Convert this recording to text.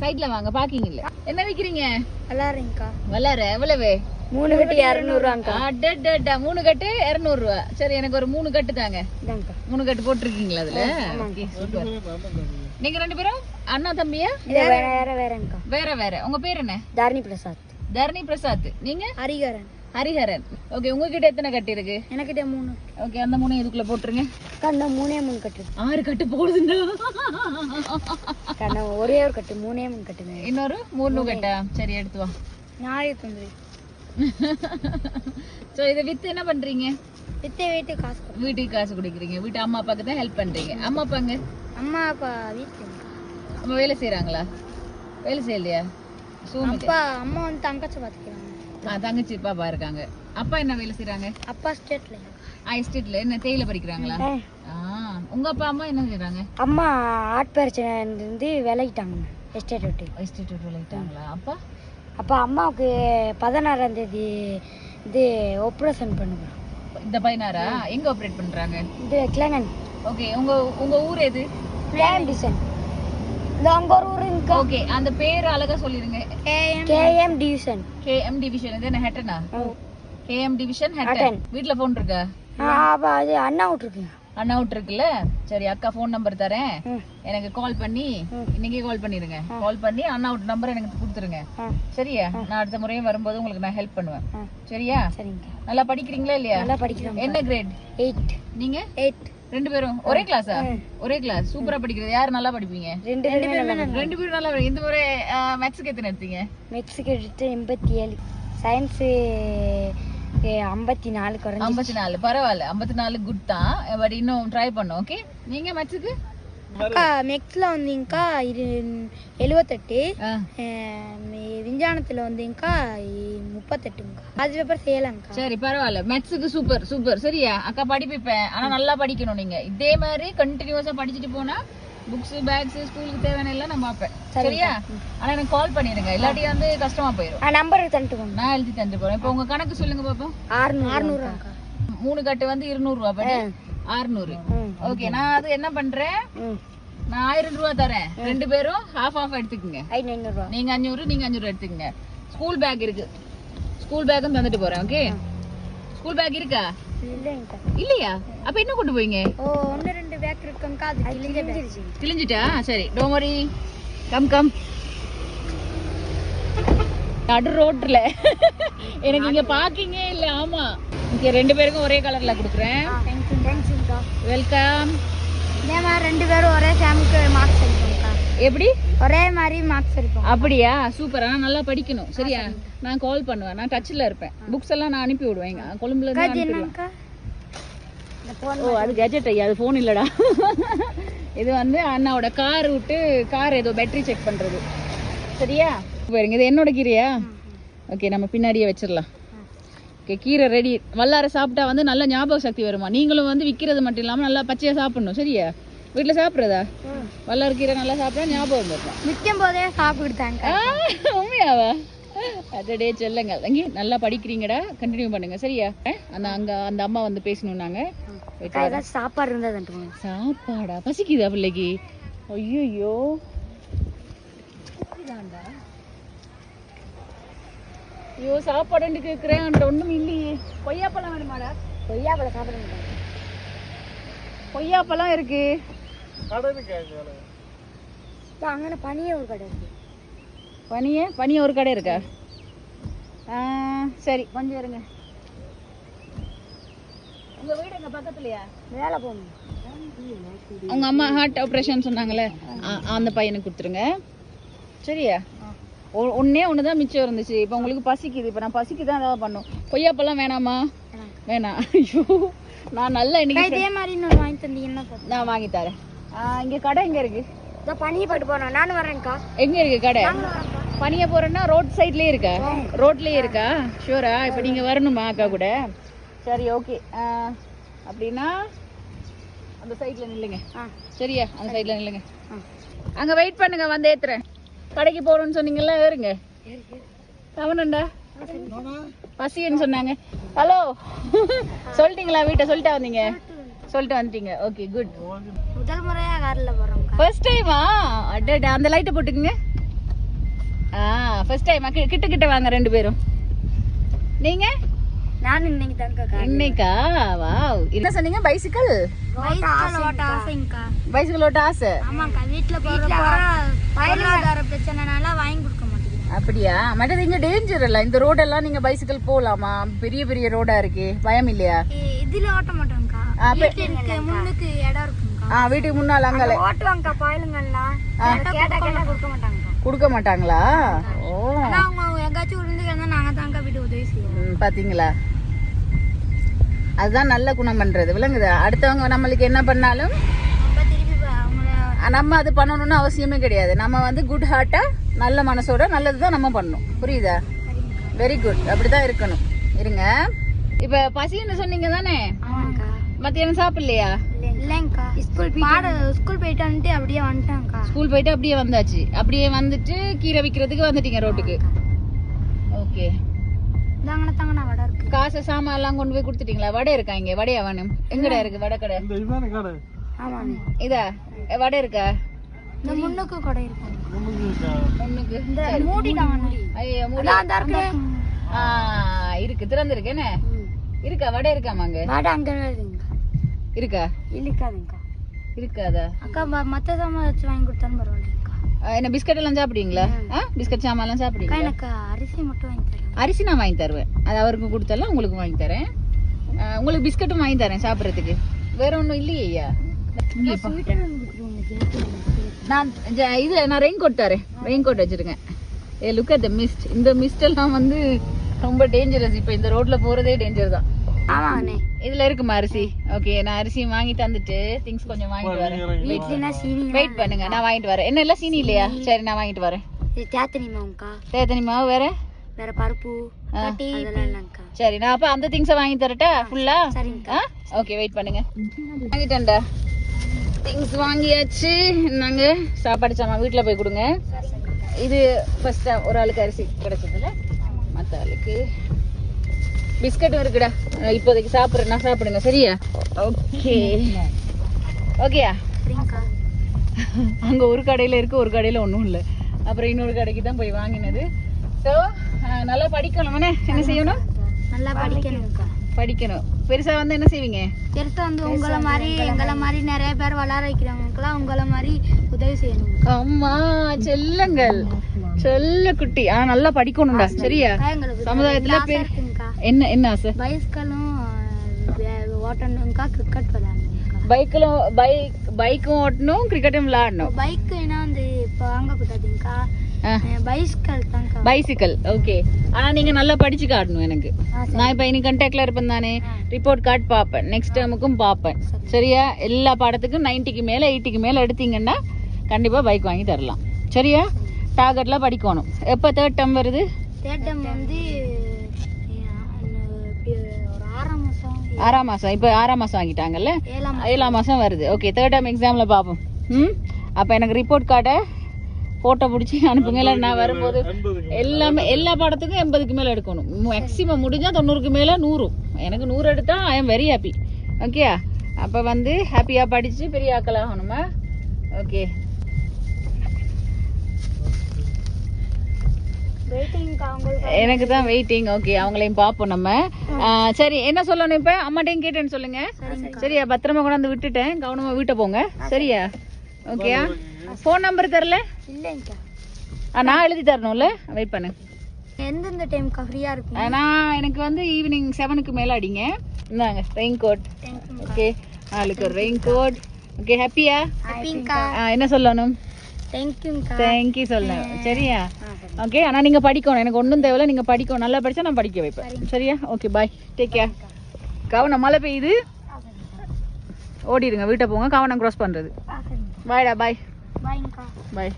சைட்ல வாங்க பாக்கிங் இல்ல என்ன விக்கிறீங்க? விளாட்றீங்கக்கா வளர எவ்வளவு? மூணு கட்டி இரநூறுவாங்க்கா அடடடா, மூணு கட்டு இருநூறு ரூபா சரி எனக்கு ஒரு மூணு கட்டு தாங்க. மூணு கட்டு போட்டிருக்கீங்களா அதுல. நீங்க ரெண்டு பேரும்? அண்ணா தம்பியா? வேற வேற வேற வேற. உங்க பேர் என்ன? தாரணி பிரசாத். தரணி பிரசாத். நீங்க? ஹரிகரன். ஹரிஹரன். ஓகே உங்ககிட்ட எத்தனை கட்டு இருக்கு? எனக்கிட்ட மூணு. ஓகே அந்த மூணு இதுக்குள்ள போட்டுருங்க. கண்ணா மூணே மூணு கட்டு. ஆறு கட்டு போடுதுங்க. கண்ணா ஒரே ஒரு கட்டு மூணே மூணு கட்டுங்க. இன்னொரு? மூணு கட்டா? சரி எடுத்து வா. நாளை தொந்தரி சோ இதை வித்து என்ன பண்றீங்க? வித்து வீட்டு காசு. வீட்டுக்கு காசு கொடுக்குறீங்க. வீட்டு அம்மா அப்பாக்கு தான் ஹெல்ப் பண்றீங்க. அம்மா அப்பாங்க அம்மா அப்பா வீட்டில் அம்மா வேலை செய்றாங்களா? வேலை செய்யலையா? அப்பா அம்மா வந்து தங்கச்சி பார்த்துக்கிறாங்க. ஆ தங்கச்சி பாப்பா இருக்காங்க. அப்பா என்ன வேலை செய்றாங்க? அப்பா ஸ்டேட்ல ஆ எஸ்டேட்ல என்ன தேயிலை பறிக்கிறாங்களா? ஆ. உங்க அப்பா அம்மா என்ன செய்றாங்க? அம்மா ஆட்பரிச்சைலேருந்து விலகிட்டாங்க. எஸ்டேட் விட்டு. எஸ்டேட் விளையிட்டாங்களா அப்பா? அப்போ அம்மாவுக்கு பதினாறாம் தேதி இது ஆப்ரேஷன் பண்ணுவோம் இந்த பையனாரா எங்க ஆபரேட் பண்றாங்க? இது கிளங்கன் ஓகே உங்க உங்க ஊர் எது? கேஎம் டிவிஷன் இது அங்கே ஒரு ஊருங்க ஓகே அந்த பேர் அழகா சொல்லிருங்க. கேஎம் டிவிஷன் கேஎம் டிவிஷன் இது என்ன ஹெட்டனா கேஎம் டிவிஷன் ஹெட்டன். வீட்ல போன் இருக்கா? அப்போ அது அண்ணா விட்ருக்குங்க அண்ணா அவுட் இருக்குல்ல? சரி அக்கா ஃபோன் நம்பர் தரேன். எனக்கு கால் பண்ணி. இன்னைக்கே கால் பண்ணிருங்க. கால் பண்ணி அண்ணா அவுட் நம்பர் எனக்கு கொடுத்துருங்க. சரியா? நான் அடுத்த முறையும் வரும்போது உங்களுக்கு நான் ஹெல்ப் பண்ணுவேன். சரியா? சரிங்க. நல்லா படிக்கிறீங்களா இல்லையா? நல்லா படிக்கிறோம். என்ன கிரேட் எயிட் நீங்க? எயிட் ரெண்டு பேரும். ஒரே கிளாஸா ஒரே கிளாஸ் சூப்பரா படிக்கிறது. யார் நல்லா படிப்பீங்க? ரெண்டு பேருமே ரெண்டு பேரும் நல்லா இந்த முறை மேத்ஸ்க்கு எத்தனை எடுத்தீங்க? மெக்ஸுக்கு எடுத்து எண்பத்தி ஏழு சயின்ஸு ஐம்பத்தி நாலு குறைஞ்சி ஐம்பத்தி நாலு பரவாயில்ல. ஐம்பத்தி நாலு குட் தான். பட் இன்னும் ட்ரை பண்ணும் ஓகே நீங்க மேத்ஸுக்கு அக்கா மெக்ஸில் வந்தீங்கக்கா இது எழுவத்தெட்டு. விஞ்ஞானத்தில் வந்தீங்கக்கா பேப்பர் செய்யலாங்க்கா சரி பரவாயில்ல. மேத்ஸுக்கு சூப்பர் சூப்பர் சரியா? அக்கா படிப்பிப்பேன். ஆனா நல்லா படிக்கணும் நீங்க. இதே மாதிரி கண்டினியூஸா படிச்சுட்டு போனா புக்ஸ் பேக்ஸ் ஸ்கூலுக்கு தேவையான எல்லாம் நான் பார்ப்பேன். சரியா? ஆனா எனக்கு கால் பண்ணிடுங்க. இல்லாட்டி வந்து கஷ்டமா போயிடும் நம்பர் தந்துட்டு நான் எழுதி தந்து போறேன். இப்போ உங்க கணக்கு சொல்லுங்க பாப்போம். ஆறுநூறு மூணு கட்டு வந்து இருநூறு ரூபா படி. ஆறுநூறு. ஓகே நான் அது என்ன பண்றேன்? நான் ஆயிரம் ரூபா தரேன். ரெண்டு பேரும் ஹாஃப் ஹாஃப் எடுத்துக்கங்க. நீங்க அஞ்சூறு நீங்க அஞ்சூறு எடுத்துக்கங்க. ஸ்கூல் பேக் இருக்கு. ஸ்கூல் பேக்கும் தந்துட்டு போறேன் ஓகே ஸ்கூல் பேக் இருக்கா? இல்லையா? அப்ப என்ன கொண்டு போவீங்க? ஓ ஒன்று ரெண்டு பேக் இருக்குங்கக்கா அது கிழிஞ்சிருச்சு. கிழிஞ்சிட்டா? சரி. டோமரி கம் கம் நடு ரோட்ல. எனக்கு இங்க பார்க்கிங்கே இல்ல ஆமா. இங்க ரெண்டு பேருக்கும் ஒரே கலர்ல கொடுக்குறேன். வெல்கம் இதே மாதிரி ரெண்டு பேரும் ஒரே மார்க்ஸ் எடுப்போம்க்கா எப்படி? ஒரே மாதிரி மார்க்ஸ் எடுப்போம் அப்படியா? சூப்பர் ஆனா நல்லா படிக்கணும். சரியா? நான் கால் பண்ணுவேன். நான் டச்ல இருப்பேன். புக்ஸ் எல்லாம் நான் அனுப்பி விடுவேன் கொழும்புல இருந்து ஓ அது கேஜெட் ஐயா? அது ஃபோன் இல்லடா. இது வந்து அண்ணாவோட கார் விட்டு கார் ஏதோ பேட்டரி செக் பண்றது. சரியா? பாருங்க இது என்னோட கீரையா? ஓகே நம்ம பின்னாடியே வச்சிடலாம். ஓகே கீரை ரெடி வல்லார சாப்பிட்டா வந்து நல்ல ஞாபக சக்தி வருமா? நீங்களும் வந்து விற்கிறது மட்டும் இல்லாமல் நல்லா பச்சையா சாப்பிடணும். சரியா? வீட்டில் சாப்பிட்றதா? வல்லார கீரை நல்லா சாப்பிட்டா ஞாபகம் வரும் விற்கும் போதே சாப்பிடுத்தாங்க உண்மையாவா? அதடே செல்லுங்க அங்கே நல்லா படிக்கிறீங்கடா. கண்டினியூ பண்ணுங்க சரியா? அந்த அங்க அந்த அம்மா வந்து பேசணும்னாங்க சாப்பாடு போங்க. சாப்பாடா? பசிக்குதா பிள்ளைக்கு? ஐயோ ஐயோ சாப்பாடு கேட்குறேன் ஒன்றும் இல்லையே. கொய்யாப்பழம் வேணுமாடா? கொய்யாப்பழம் சாப்பிட மாட்டாங்க கொய்யாப்பழம் இருக்கு. இப்போ பனியே ஒரு கடை இருக்கு. பனிய? பனிய ஒரு கடை இருக்கா? சரி கொஞ்சம் இருங்க. உங்க வீடு எங்க பக்கத்துலயா? மேலே போகணும் உங்க அம்மா ஹார்ட் ஆப்ரேஷன் சொன்னாங்கல்ல? ஆ, அந்த பையனுக்கு கொடுத்துருங்க. சரியா? ஒ- ஒண்ணே ஒன்று தான் மிச்சம் இருந்துச்சு. இப்போ உங்களுக்கு பசிக்குது. இப்போ நான் பசிக்கு தான் ஏதாவது பண்ணும். கொய்யாப்பழம் வேணாமா? வேணாம். ஐயோ நான் நல்லா இன்னைக்கு இதே மாதிரி இன்னொன்று வாங்கி தந்தீங்கன்னா. நான் வாங்கி தரேன். இங்க கடை எங்க இருக்கு? இதோ பனியை போட்டு போனோம் நானும் வரேன்க்கா எங்க இருக்கு கடை? பனிய போறேன்னா ரோட் சைட்லயே இருக்கா? ரோட்லயே இருக்கா? ஷூரா? இப்போ நீங்க வரணுமா அக்கா கூட? சரி ஓகே. அப்படின்னா அந்த சைட்ல நில்லுங்க. ஆ. சரியா? அந்த சைட்ல நில்லுங்க. ஆ. அங்க வெயிட் பண்ணுங்க வந்து ஏத்துறேன். கடைக்கு போறோம்னு சொன்னீங்கல்ல ஏறுங்க. கவனண்டா பசின்னு சொன்னாங்க. ஹலோ. சொல்லிட்டீங்களா வீட்டை? சொல்லிட்டா வந்தீங்க. சொல்லிட்டு வந்துட்டீங்க. ஓகே குட் முதல் முறையாக காரில் போகிறோம்க்கா ஃபர்ஸ்ட் டைமா அடடா அந்த லைட்டை போட்டுக்குங்க. ஆ ஃபர்ஸ்ட் டைம் கிட்ட கிட்ட வாங்க ரெண்டு பேரும். நீங்க? நான் இன்னைக்கு தான்க்கா இன்னைக்கா? வாவ். என்ன சொன்னீங்க? பைசிக்கல் ஆசைங்கக்கா பைசிக்கல் ஓட்ட ஆசை? ஆமாக்கா வீட்டில் பொருளாதார பிரச்சனைனால வாங்கி கொடுக்க அப்படியா? மற்றது இங்க டேஞ்சர் இல்ல. இந்த ரோடெல்லாம் நீங்க பைசிக்கல் போலாமா? பெரிய பெரிய ரோடா இருக்கு. பயம் இல்லையா? இதுல ஓட்ட வீட்டுக்கு முன்னுக்கு இடம் இருக்குங்கக்கா ஆ வீட்டுக்கு முன்னால அங்கல ஓட்டுவாங்கக்கா பாயலுங்கள்லாம் கேட்டா கேட்டா கொடுக்க மாட்டாங்களா? ஓ. அவங்க எங்காச்சும் விழுந்து கிடந்தா நாங்க தான்க்கா வீட்டு உதவி செய்வோம். பாத்தீங்களா? அதுதான் நல்ல குணம் பண்றது. விளங்குதா? அடுத்தவங்க நம்மளுக்கு என்ன பண்ணாலும் நம்ம அது பண்ணணும்னு அவசியமே கிடையாது. நம்ம வந்து குட் ஹார்ட்டா நல்ல மனசோட நல்லது தான் நம்ம பண்ணணும். புரியுதா? வெரி குட் அப்படிதான் இருக்கணும். இருங்க. இப்ப பசின்னு சொன்னீங்க தானே மத்தியானம் சாப்பிடலையா? இல்லைங்கக்கா. ஸ்கூல் பாட ஸ்கூல் போயிட்டு வந்துட்டு அப்படியே வந்துட்டாங்கக்கா. ஸ்கூல் போயிட்டு அப்படியே வந்தாச்சு. அப்படியே வந்துட்டு கீரை விற்கிறதுக்கு வந்துட்டீங்க ரோட்டுக்கு. ஓகே இந்தாங்கண்ணா தாங்கண்ணா வடை இருக்கு. காசு சாமான் எல்லாம் கொண்டு போய் கொடுத்துட்டீங்களா? வடை இருக்கா இங்க? வடையா வேணும்? எங்கடா இருக்கு வடை கடை? இதா? வடை இருக்கா? இந்த முன்னுக்கு கொடை இந்த மூடிட்டாங்கண்ணா. ஐயோ மூடி இருக்கு. திறந்திருக்கு என்ன? இருக்கா? வடை இருக்காமா அங்க? வடை அங்க இருக்குங்கக்கா இருக்கா? இழுக்காதுங்கக்கா இருக்காதா? அக்கா ம- மத்த சாமான் வச்சு வாங்கி கொடுத்தாலும் பரவாயில்லைங்கக்கா. என்ன பிஸ்கட் எல்லாம் சாப்பிடுவீங்களா? ஆ பிஸ்கட் சாமான் எல்லாம் அக்கா சாப்பிடுவீங்களா எனக்கு அரிசி மட்டும் வாங்கி தரேன். அரிசி நான் வாங்கி தருவேன். அது அவருக்கு கொடுத்தாலும் உங்களுக்கு வாங்கி தரேன். உங்களுக்கு பிஸ்கட்டும் வாங்கி தரேன் சாப்பிட்றதுக்கு. வேற ஒன்றும் இல்லையே நான் இது நான் ரெயின் கோட் தரேன். ரெயின் கோட் வச்சிருக்கேன் a look at the mist இந்த மிஸ்ட் எல்லாம் வந்து ரொம்ப டேஞ்சரஸ் இப்போ இந்த ரோட்ல போறதே டேஞ்சர் தான். ஆமாண்ணே இதுல இருக்குமா அரிசி? ஓகே நான் அரிசி வாங்கி தந்துட்டு திங்ஸ் கொஞ்சம் வாங்கிட்டு வரேன். வெயிட் பண்ணுங்க நான் வாங்கிட்டு வரேன். என்ன எல்லாம் சீனி இல்லையா? சரி நான் வாங்கிட்டு வரேன். இது தேத்தனி மாவுங்கக்கா தேத்தனி மாவு வேற? வேற பருப்பு சரி நான் அப்ப அந்த திங்ஸை வாங்கி தரட்டா? ஃபுல்லா சரிங்கக்கா ஓகே வெயிட் பண்ணுங்க. வாங்கிட்டேன்டா. திங்ஸ் வாங்கியாச்சு. நாங்க சாப்பாடு சாமான் வீட்ல போய் கொடுங்க. இது ஃபர்ஸ்ட் ஒரு ஆளுக்கு அரிசி கிடைச்சதுல மற்ற ஆளுக்கு பிஸ்கட்டும் இருக்குடா. இப்போதைக்கு சாப்பிட்றேன். சாப்பிடுங்க. சரியா? ஓகே. ஓகேயா அங்க ஒரு கடையில இருக்கு ஒரு கடையில ஒண்ணும் இல்ல. அப்புறம் இன்னொரு கடைக்கு தான் போய் வாங்கினது. ஸோ நல்லா படிக்கணும். என்ன செய்யணும்? நல்லா படிக்கணும்க்கா படிக்கணும். பெருசா வந்து என்ன செய்வீங்க? பெருசா வந்து உங்களை மாதிரி எங்களை மாதிரி. நிறைய பேர் வளர வைக்கிறவங்களுக்குலாம் உங்களை மாதிரி உதவி செய்யணும். அம்மா செல்லங்கள். செல்ல குட்டி. ஆ நல்லா படிக்கணும்டா. சரியா? சமுதாயத்துல என்ன என்ன ஆசை? பைஸ்களும் ஓட்டணுங்கக்கா கிரிக்கெட் விளையாடணுங்கக்கா பைக்கிலும் பைக் பைக்கும் ஓட்டணும் கிரிக்கெட்டும் விளையாடணும். பைக் ஏன்னா வந்து இப்போ வாங்கக்கூடாதுங்கக்கா பைஸ்கள் தான்க்கா. Bicycle okay. ஆனா நீங்க நல்லா படிச்சு காட்டணும் எனக்கு. நான் இப்ப இனி கண்டாக்ட்ல இருப்பேன் தானே. ரிப்போர்ட் கார்டு பார்ப்பேன். நெக்ஸ்ட் டேர்முக்கும் பார்ப்பேன். சரியா? எல்லா பாடத்துக்கும் நைன்ட்டிக்கு மேல எயிட்டிக்கு மேல எடுத்தீங்கன்னா கண்டிப்பா பைக் வாங்கி தரலாம். சரியா? டார்கெட்ல படிக்கணும். எப்போ தேர்ட் டேர்ம் வருது? தேட்டம் வந்து ஆறாம் மாசம். இப்போ ஆறாம் மாசம் வாங்கிட்டாங்கல்ல? ஏழாம் மாசம். வருது. ஓகே தேர்ட் டேர்ம் எக்ஸாம்ல பார்ப்போம் ம்? அப்போ எனக்கு ரிப்போர்ட் கார்டை ஃபோட்டோ பிடிச்சி அனுப்புங்க. இல்லை நான் வரும்போது எல்லாமே எல்லா பாடத்துக்கும் எண்பதுக்கு மேலே எடுக்கணும். மேக்ஸிமம் முடிஞ்சா தொண்ணூறுக்கு மேலே நூறு. எனக்கு நூறு எடுத்தா ஐ எம் வெரி ஹாப்பி ஓகேயா அப்போ வந்து ஹாப்பியாக படித்து பெரிய ஆக்கள் ஆகணுமா ஓகே வெயிட்டிங்க்கா உங்களுக்கு எனக்கு தான் வெயிட்டிங் ஓகே அவங்களையும் பார்ப்போம் நம்ம. சரி என்ன சொல்லணும் இப்போ? அம்மாட்டையும் கேட்டேன்னு சொல்லுங்க. சரியா பத்திரமா கொண்டாந்து விட்டுட்டேன். கவனமா வீட்டை போங்க. சரியா? ஓகேயா ஃபோன் நம்பர் தரல? இல்லைங்கக்கா. ஆ, நான் எழுதி தரணும்ல? வெயிட் பண்ணு. எந்தெந்த டைம்க்கா ஃப்ரீயாக இருக்கும் நான் எனக்கு வந்து ஈவினிங் செவனுக்கு மேலே அடிங்க. இந்தாங்க ரெயின் கோட் தேங்க்யூ ஓகே நாளைக்கு ஒரு ரெயின் கோட் ஓகே ஹாப்பியா என்ன சொல்லணும்? தேங்க்யூங்கக்கா தேங்க்யூ சொல்லணும் சரியா? ஓகே ஆனால் நீங்கள் படிக்கணும். எனக்கு ஒன்றும் தேவையில்ல. நீங்கள் படிக்கணும். நல்லா படித்தா நான் படிக்க வைப்பேன். சரியா? ஓகே பாய் டேக் கேர் கவனம் மழை பெய்யுது. ஓடிடுங்க. வீட்டை போங்க. கவனம் க்ராஸ் பண்ணுறது பாய்டா பாய் பாய்